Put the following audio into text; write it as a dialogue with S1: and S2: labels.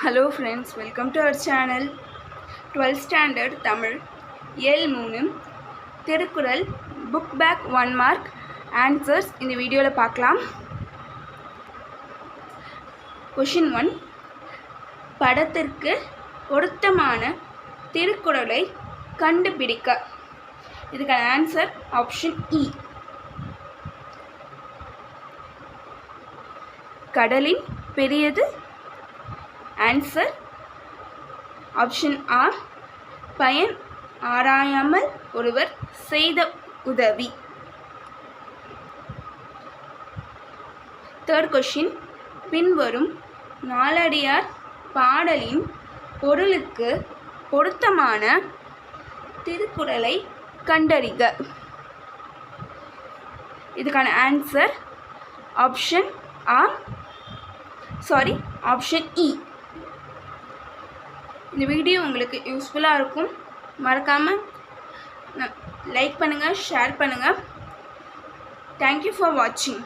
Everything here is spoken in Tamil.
S1: Hello friends welcome to our channel twelfth standard Tamil ஏழு மூணு Thirukkural book back one mark answers இந்த வீடியோவில் பார்க்கலாம். கொஷின் ஒன் படத்திற்கு பொருத்தமான திருக்குறளை கண்டுபிடிக்க. இதுக்கான ஆன்சர் ஆப்ஷன் இ கடலின் பெரியது ஆன்சர் ஆப்ஷன் ஆர் பயன் ஆராயாமல் ஒருவர் செய்த உதவி. தேர்ட் கொஷின் பின்வரும் நாலடியார் பாடலின் பொருளுக்கு பொருத்தமான திருக்குறளை கண்டறிக. இதுக்கான ஆன்சர் ஆப்ஷன் ஆர் சாரி ஆப்ஷன் இ இந்த வீடியோ உங்களுக்கு யூஸ்ஃபுல்லாக இருக்கும். மறக்காமல் லைக் பண்ணுங்கள் ஷேர் பண்ணுங்கள் தேங்க்யூ ஃபார் வாட்சிங்